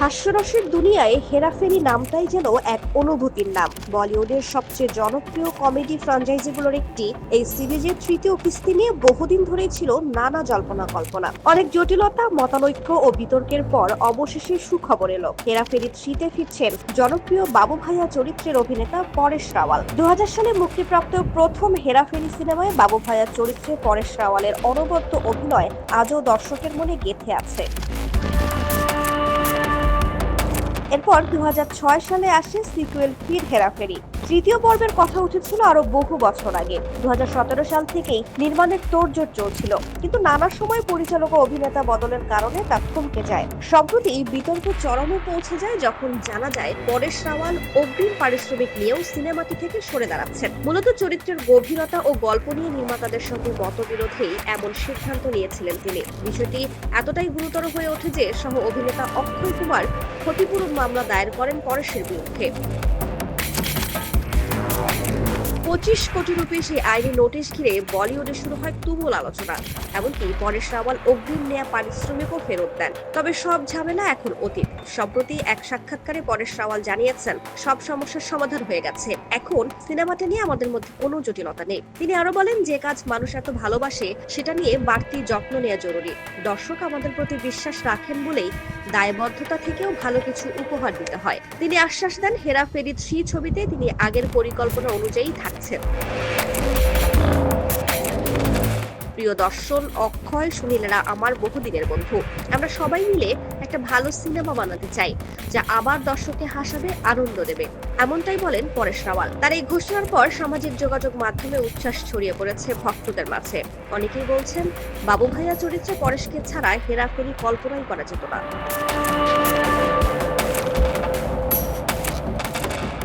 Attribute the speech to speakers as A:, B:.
A: হাস্যরসের দুনিয়ায় হেরাফেরি নামটাই যেন এক অনুভূতির নাম। বলিউডের সবচেয়ে জনপ্রিয় কমেডি ফ্রাঞ্চাইজিগুলোর একটি এই সিরিজের তৃতীয় কিস্তি নিয়ে বহুদিন ধরেই ছিল নানা জল্পনা কল্পনা। অনেক জটিলতা, মতানৈক্য ও বিতর্কের পর অবশেষে সুখবর এলো। হেরাফেরি থ্রিতে ফিরছেন জনপ্রিয় বাবু ভাইয়া চরিত্রের অভিনেতা পরেশ রাওয়াল। দু হাজার সালে মুক্তিপ্রাপ্ত প্রথম হেরাফেরি সিনেমায় বাবু ভাইয়া চরিত্রে পরেশ রাওয়ালের অনবদ্য অভিনয় আজও দর্শকের মনে গেঁথে আছে। এরপর দু হাজার ছয় সালে আসে সিকুয়েল ফির হেরাফেরি। তৃতীয় পর্বের কথা উঠেছিল আরও বহু বছর আগে। দু হাজার সতেরো সাল থেকেই নির্মাণের তোড়জোড় চলছিল। কিন্তু নানা সময় পরিচালক ও অভিনেতা বদলের কারণে তা থমকে যায়। সম্প্রতি বিতর্ক চরমে পৌঁছে যায় যখন জানা যায়, পরেশ রাওয়াল অগ্রিম পারিশ্রমিক নিয়েও সিনেমাটি থেকে সরে দাঁড়াচ্ছেন। মূলত চরিত্রের গভীরতা ও গল্প নিয়ে নির্মাতাদের সঙ্গে মতবিরোধেই এমন সিদ্ধান্ত নিয়েছিলেন তিনি। বিষয়টি এতটাই গুরুতর হয়ে ওঠে যে সহ অভিনেতা অক্ষয় কুমার ক্ষতিপূরণ মামলা দায়ের করেন পরেশের বিরুদ্ধে। পঁচিশ কোটি রুপির সেই আইনি নোটিশ ঘিরে বলিউডে শুরু হয় তুমুল আলোচনা। এমনকি পরেশ রাওয়াল অগ্রিম নেয়া পারিশ্রমিকও ফেরত দেন। তবে সব ঝামেলা এখন অতীত। সম্প্রতি এক সাক্ষাৎকারে পরেশ রাওয়াল জানিয়েছেন, সব সমস্যার সমাধান হয়ে গেছে। এখন সিনেমাটা নিয়ে আমাদের মধ্যে কোনো জটিলতা নেই। তিনি আরও বলেন, যে কাজ মানুষ এত ভালোবাসে, সেটা নিয়ে বাড়তি যত্ন নেওয়া জরুরি। দর্শক আমাদের প্রতি বিশ্বাস রাখেন বলেই দায়বদ্ধতা থেকেও ভালো কিছু উপহার দিতে হয়। তিনি আশ্বাস দেন, হেরা হেরাফেরি থ্রি ছবিতে তিনি আগের পরিকল্পনা অনুযায়ী থাকছেন। প্রিয় দর্শন, অক্ষয় সুনীলেরা আমার বহুদিনের বন্ধু। আমরা সবাই মিলে একটা ভালো সিনেমা বানাতে চাই, যা আবার দর্শককে হাসাবে, আনন্দ দেবে। এমনটাই বলেন পরেশ রাওয়াল। তার এই ঘোষণার পর সামাজিক যোগাযোগ মাধ্যমে উচ্ছ্বাস ছড়িয়ে পড়েছে ভক্তদের মাঝে। অনেকেই বলছেন, বাবু ভাইয়া চরিত্রে পরেশকে ছাড়া হেরাফেরি কল্পনাই করা যেত না।